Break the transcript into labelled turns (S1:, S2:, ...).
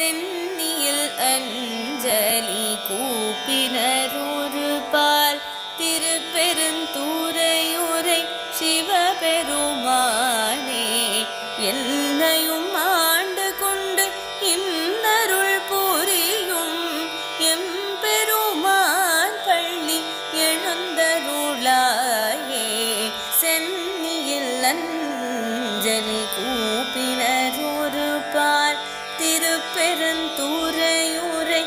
S1: சென்னியில் அஞ்சலி கூப்பினரூரு பால். திருப்பெருந்தூரையுரை சிவபெருமானே என்னையும் ஆண்டு கொண்டு இன்னருள் புரியும் எம்பெருமான் பள்ளி எழுந்தருளாயே. சென்னியில் அஞ்சலி கூப்பினரூ பெருந்தூரையுரை